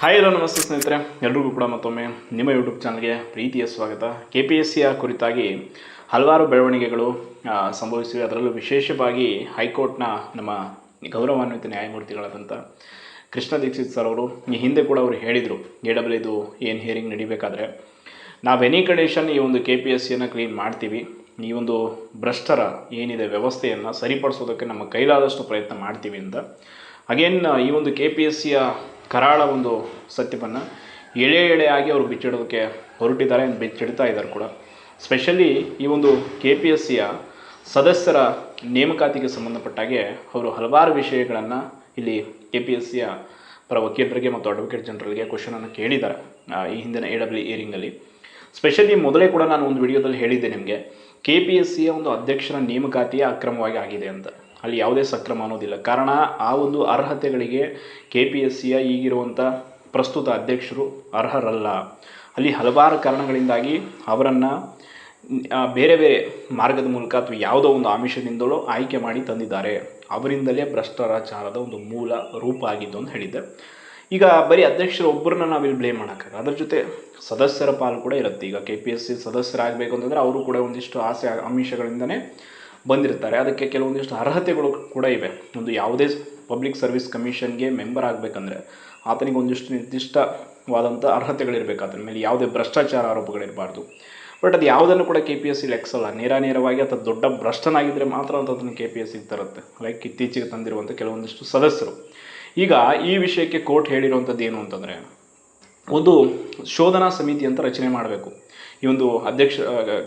Hi hello ನಮಸ್ತೆ ಸ್ನೇಹಿತರೆ. ಎಲ್ರಿಗೂ ಕೂಡ ಮತ್ತೊಮ್ಮೆ ನಿಮ್ಮ ಯೂಟ್ಯೂಬ್ ಚಾನಲ್ಗೆ ಪ್ರೀತಿಯ ಸ್ವಾಗತ. ಕೆ ಪಿ ಎಸ್ ಸಿಯ ಕುರಿತಾಗಿ ಹಲವಾರು ಬೆಳವಣಿಗೆಗಳು ಸಂಭವಿಸಿವೆ. ಅದರಲ್ಲೂ ವಿಶೇಷವಾಗಿ ಹೈಕೋರ್ಟ್ನ ನಮ್ಮ ಗೌರವಾನ್ವಿತ ನ್ಯಾಯಮೂರ್ತಿಗಳಾದಂಥ ಕೃಷ್ಣ ದೀಕ್ಷಿತ್ ಸರ್ ಅವರು ಈ ಹಿಂದೆ ಕೂಡ ಅವರು ಹೇಳಿದರು, ಎ ಡಬ್ಲ್ಯೂ ಇದು ಏನು ಹಿಯರಿಂಗ್ ನಡಿಬೇಕಾದ್ರೆ. ನಾವು ಎನಿ ಕಂಡೀಷನ್ ಈ ಒಂದು ಕೆ ಪಿ ಎಸ್ ಸಿಯನ್ನು ಕ್ಲೀನ್ ಮಾಡ್ತೀವಿ. ಈ ಒಂದು ಭ್ರಷ್ಟರ ಏನಿದೆ ವ್ಯವಸ್ಥೆಯನ್ನು ಸರಿಪಡಿಸೋದಕ್ಕೆ ನಮ್ಮ ಕೈಲಾದಷ್ಟು ಪ್ರಯತ್ನ ಮಾಡ್ತೀವಿ ಅಂತ. ಅಗೇನ್ ಈ ಒಂದು ಕೆ ಪಿ ಎಸ್ ಸಿಯ ಕರಾಳ ಒಂದು ಸತ್ಯವನ್ನು ಎಳೆ ಎಳೆಯಾಗಿ ಅವರು ಬಿಚ್ಚಿಡೋದಕ್ಕೆ ಹೊರಟಿದ್ದಾರೆ ಬಿಚ್ಚಿಡ್ತಾ ಇದ್ದಾರೆ ಕೂಡ. ಸ್ಪೆಷಲಿ ಈ ಒಂದು ಕೆ ಪಿ ಎಸ್ ಸಿಯ ಸದಸ್ಯರ ನೇಮಕಾತಿಗೆ ಸಂಬಂಧಪಟ್ಟಾಗೆ ಅವರು ಹಲವಾರು ವಿಷಯಗಳನ್ನು ಇಲ್ಲಿ ಕೆ ಪಿ ಎಸ್ ಸಿಯ ಪರ ವಕೀಲರಿಗೆ ಮತ್ತು ಅಡ್ವೊಕೇಟ್ ಜನರಲ್ಗೆ ಕ್ವಶನನ್ನು ಕೇಳಿದ್ದಾರೆ ಈ ಹಿಂದಿನ ಎ ಡಬ್ಲ್ಯೂ ಏರಿಂಗಲ್ಲಿ ಸ್ಪೆಷಲಿ ಮೊದಲೇ ಕೂಡ ನಾನು ಒಂದು ವಿಡಿಯೋದಲ್ಲಿ ಹೇಳಿದ್ದೆ ನಿಮಗೆ ಕೆ ಪಿ ಎಸ್ ಸಿಯ ಒಂದು ಅಧ್ಯಕ್ಷರ ನೇಮಕಾತಿಯೇ ಅಕ್ರಮವಾಗಿ ಆಗಿದೆ ಅಂತ. ಅಲ್ಲಿ ಯಾವುದೇ ಸಕ್ರಮ ಅನ್ನೋದಿಲ್ಲ. ಕಾರಣ ಆ ಒಂದು ಅರ್ಹತೆಗಳಿಗೆ ಕೆ ಪಿ ಎಸ್ ಸಿಯ ಈಗಿರುವಂಥ ಪ್ರಸ್ತುತ ಅಧ್ಯಕ್ಷರು ಅರ್ಹರಲ್ಲ. ಅಲ್ಲಿ ಹಲವಾರು ಕಾರಣಗಳಿಂದಾಗಿ ಅವರನ್ನು ಬೇರೆ ಬೇರೆ ಮಾರ್ಗದ ಮೂಲಕ ಅಥವಾ ಯಾವುದೋ ಒಂದು ಆಮಿಷದಿಂದಲೂ ಆಯ್ಕೆ ಮಾಡಿ ತಂದಿದ್ದಾರೆ. ಅವರಿಂದಲೇ ಭ್ರಷ್ಟಾಚಾರದ ಒಂದು ಮೂಲ ರೂಪ ಆಗಿದ್ದು ಅಂತ ಹೇಳಿದ್ದೆ. ಈಗ ಬರೀ ಅಧ್ಯಕ್ಷರು ಒಬ್ಬರನ್ನ ನಾವಿಲ್ಲಿ ಬ್ಲೇಮ್ ಮಾಡೋಕ್ಕಾಗ ಅದ್ರ ಜೊತೆ ಸದಸ್ಯರ ಪಾಲು ಕೂಡ ಇರುತ್ತೆ. ಈಗ ಕೆ ಪಿ ಎಸ್ ಸಿ ಸದಸ್ಯರಾಗಬೇಕು ಅಂತಂದರೆ ಅವರು ಕೂಡ ಒಂದಿಷ್ಟು ಆಸೆ, ಆಮಿಷಗಳಿಂದನೇ ಬಂದಿರ್ತಾರೆ ಅದಕ್ಕೆ ಕೆಲವೊಂದಿಷ್ಟು ಅರ್ಹತೆಗಳು ಕೂಡ ಇವೆ. ಒಂದು ಯಾವುದೇ ಪಬ್ಲಿಕ್ ಸರ್ವಿಸ್ ಕಮಿಷನ್ಗೆ ಮೆಂಬರ್ ಆಗಬೇಕಂದ್ರೆ ಆತನಿಗೆ ಒಂದಿಷ್ಟು ನಿರ್ದಿಷ್ಟವಾದಂಥ ಅರ್ಹತೆಗಳಿರಬೇಕು. ಅದ್ರ ಮೇಲೆ ಯಾವುದೇ ಭ್ರಷ್ಟಾಚಾರ ಆರೋಪಗಳಿರಬಾರ್ದು. ಬಟ್ ಅದು ಯಾವುದನ್ನು ಕೂಡ ಕೆ ಪಿ ಎಸ್ ಸಿಲಿ ಎಕ್ಸಲ್ಲ ನೇರ ನೇರವಾಗಿ ಅಥವಾ ದೊಡ್ಡ ಭ್ರಷ್ಟನಾಗಿದ್ದರೆ ಮಾತ್ರ ಅಂತ ಅದನ್ನು ಕೆ ಪಿ ಎಸ್ ಸಿಗೆ ತರುತ್ತೆ. ಲೈಕ್ ಇತ್ತೀಚೆಗೆ ತಂದಿರುವಂಥ ಕೆಲವೊಂದಿಷ್ಟು ಸದಸ್ಯರು. ಈಗ ಈ ವಿಷಯಕ್ಕೆ ಕೋರ್ಟ್ ಹೇಳಿರುವಂಥದ್ದು ಏನು ಅಂತಂದರೆ, ಒಂದು ಶೋಧನಾ ಸಮಿತಿ ಅಂತ ರಚನೆ ಮಾಡಬೇಕು. ಈ ಒಂದು ಅಧ್ಯಕ್ಷ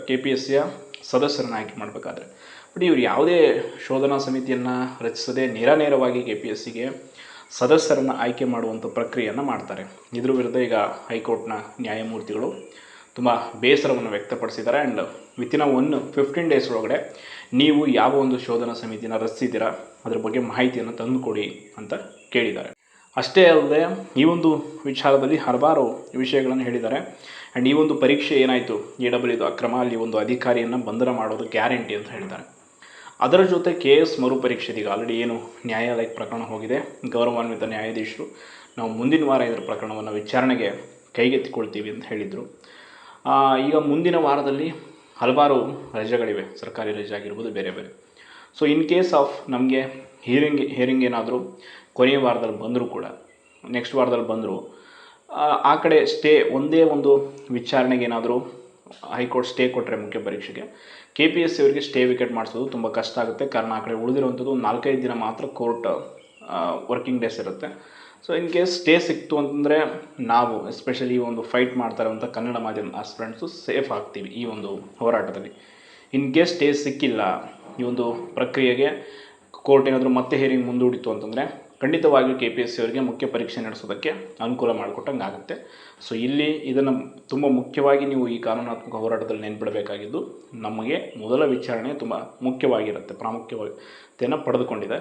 ಕೆ ಪಿ ಎಸ್ ಸಿಯ ಸದಸ್ಯರನ್ನು ಆಯ್ಕೆ ಮಾಡಬೇಕಾದ್ರೆ. ಬಟ್ ಇವರು ಯಾವುದೇ ಶೋಧನಾ ಸಮಿತಿಯನ್ನು ರಚಿಸದೆ ನೇರ ನೇರವಾಗಿ ಕೆ ಪಿ ಎಸ್ ಸಿಗೆ ಸದಸ್ಯರನ್ನು ಆಯ್ಕೆ ಮಾಡುವಂಥ ಪ್ರಕ್ರಿಯೆಯನ್ನು ಮಾಡ್ತಾರೆ. ಇದ್ರ ವಿರುದ್ಧ ಈಗ ಹೈಕೋರ್ಟ್ನ ನ್ಯಾಯಮೂರ್ತಿಗಳು ತುಂಬ ಬೇಸರವನ್ನು ವ್ಯಕ್ತಪಡಿಸಿದ್ದಾರೆ. And within one fifteen days ಒಳಗಡೆ ನೀವು ಯಾವ ಒಂದು ಶೋಧನಾ ಸಮಿತಿನ ರಚಿಸಿದ್ದೀರಾ, ಅದ್ರ ಬಗ್ಗೆ ಮಾಹಿತಿಯನ್ನು ತಂದುಕೊಡಿ ಅಂತ ಕೇಳಿದ್ದಾರೆ. ಅಷ್ಟೇ ಅಲ್ಲದೆ ಈ ಒಂದು ವಿಚಾರದಲ್ಲಿ ಹಲವಾರು ವಿಷಯಗಳನ್ನು ಹೇಳಿದ್ದಾರೆ. ಆ್ಯಂಡ್ ಈ ಒಂದು ಪರೀಕ್ಷೆ ಏನಾಯಿತು, ಎ ಡಬ್ಲ್ಯೂ ಅಕ್ರಮ, ಅಲ್ಲಿ ಒಂದು ಅಧಿಕಾರಿಯನ್ನು ಬಂಧನ ಮಾಡೋದು ಗ್ಯಾರಂಟಿ ಅಂತ ಹೇಳಿದ್ದಾರೆ. ಅದರ ಜೊತೆ ಕೆ ಎಸ್ ಮರುಪರೀಕ್ಷೆ ಈಗ ಆಲ್ರೆಡಿ ಏನು ನ್ಯಾಯಾಲಯಕ್ಕೆ ಪ್ರಕರಣ ಹೋಗಿದೆ. ಗೌರವಾನ್ವಿತ ನ್ಯಾಯಾಧೀಶರು ನಾವು ಮುಂದಿನ ವಾರ ಇದರ ಪ್ರಕರಣವನ್ನು ವಿಚಾರಣೆಗೆ ಕೈಗೆತ್ತಿಕೊಳ್ತೀವಿ ಅಂತ ಹೇಳಿದರು. ಈಗ ಮುಂದಿನ ವಾರದಲ್ಲಿ ಹಲವಾರು ರಜೆಗಳಿವೆ. ಸರ್ಕಾರಿ ರಜೆ ಆಗಿರ್ಬೋದು, ಬೇರೆ ಬೇರೆ. ಸೊ ಇನ್ ಕೇಸ್ ಆಫ್ ನಮಗೆ ಹಿಯರಿಂಗ್ ಹಿಯರಿಂಗ್ ಏನಾದರೂ ಕೊನೆಯ ವಾರದಲ್ಲಿ ಬಂದರೂ ಕೂಡ ನೆಕ್ಸ್ಟ್ ವಾರದಲ್ಲಿ ಬಂದರೂ, ಆ ಕಡೆ ಸ್ಟೇ ಒಂದೇ ಒಂದು ವಿಚಾರಣೆಗೆ ಏನಾದರೂ ಹೈಕೋರ್ಟ್ ಸ್ಟೇ ಕೊಟ್ಟರೆ ಮುಖ್ಯ ಪರೀಕ್ಷೆಗೆ. ಕೆ ಪಿ ಎಸ್ ಸಿ ಅವರಿಗೆ ಸ್ಟೇ ವಿಕೆಟ್ ಮಾಡಿಸೋದು ತುಂಬ ಕಷ್ಟ ಆಗುತ್ತೆ. ಕಾರಣ ಆ ಕಡೆ ಉಳಿದಿರುವಂಥದ್ದು ಒಂದು ನಾಲ್ಕೈದು ದಿನ ಮಾತ್ರ ಕೋರ್ಟ್ ವರ್ಕಿಂಗ್ ಡೇಸ್ ಇರುತ್ತೆ. ಸೊ ಇನ್ ಕೇಸ್ ಸ್ಟೇ ಸಿಕ್ತು ಅಂತಂದರೆ ನಾವು ಎಸ್ಪೆಷಲಿ ಈ ಒಂದು ಫೈಟ್ ಮಾಡ್ತಾ ಇರುವಂಥ ಕನ್ನಡ ಮಾಧ್ಯಮ ಆಸ್ಪಿರೆಂಟ್ಸು ಸೇಫ್ ಆಗ್ತೀವಿ ಈ ಒಂದು ಹೋರಾಟದಲ್ಲಿ. ಇನ್ ಕೇಸ್ ಸ್ಟೇ ಸಿಕ್ಕಿಲ್ಲ ಈ ಒಂದು ಪ್ರಕ್ರಿಯೆಗೆ ಕೋರ್ಟ್ ಏನಾದರೂ ಮತ್ತೆ ಹೇರಿಂಗ್ ಮುಂದೂಡಿತು ಅಂತಂದರೆ ಖಂಡಿತವಾಗಿಯೂ ಕೆ ಪಿ ಎಸ್ ಸಿ ಅವರಿಗೆ ಮುಖ್ಯ ಪರೀಕ್ಷೆ ನಡೆಸೋದಕ್ಕೆ ಅನುಕೂಲ ಮಾಡಿಕೊಟ್ಟಂಗೆ ಆಗುತ್ತೆ. ಸೊ ಇಲ್ಲಿ ಇದನ್ನು ತುಂಬ ಮುಖ್ಯವಾಗಿ ನೀವು ಈ ಕಾನೂನಾತ್ಮಕ ಹೋರಾಟದಲ್ಲಿ ನೆನ್ಪಿಡಬೇಕಾಗಿದ್ದು, ನಮಗೆ ಮೊದಲ ವಿಚಾರಣೆ ತುಂಬ ಮುಖ್ಯವಾಗಿರುತ್ತೆ, ಪ್ರಾಮುಖ್ಯತೆಯನ್ನು ಪಡೆದುಕೊಂಡಿದೆ.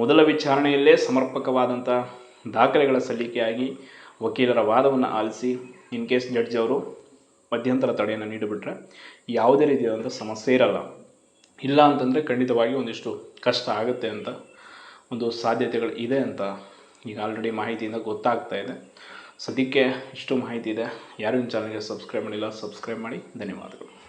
ಮೊದಲ ವಿಚಾರಣೆಯಲ್ಲೇ ಸಮರ್ಪಕವಾದಂಥ ದಾಖಲೆಗಳ ಸಲ್ಲಿಕೆಯಾಗಿ ವಕೀಲರ ವಾದವನ್ನು ಆಲಿಸಿ, ಇನ್ ಕೇಸ್ ಜಡ್ಜ್ ಅವರು ಮಧ್ಯಂತರ ತಡೆಯನ್ನು ನೀಡಿಬಿಟ್ರೆ ಯಾವುದೇ ರೀತಿಯಾದಂಥ ಸಮಸ್ಯೆ ಇರಲ್ಲ. ಇಲ್ಲ ಅಂತಂದರೆ ಖಂಡಿತವಾಗಿ ಒಂದಿಷ್ಟು ಕಷ್ಟ ಆಗುತ್ತೆ ಅಂತ ಒಂದು ಸಾಧ್ಯತೆಗಳು ಇದೆ ಅಂತ ಈಗ ಆಲ್ರೆಡಿ ಮಾಹಿತಿಯಿಂದ ಗೊತ್ತಾಗ್ತಾ ಇದೆ. ಸದ್ಯಕ್ಕೆ ಇಷ್ಟು ಮಾಹಿತಿ ಇದೆ. ಯಾರು ಚಾನಲ್ಗೆ ಸಬ್ಸ್ಕ್ರೈಬ್ ಮಾಡಿಲ್ಲ ಸಬ್ಸ್ಕ್ರೈಬ್ ಮಾಡಿ. ಧನ್ಯವಾದಗಳು.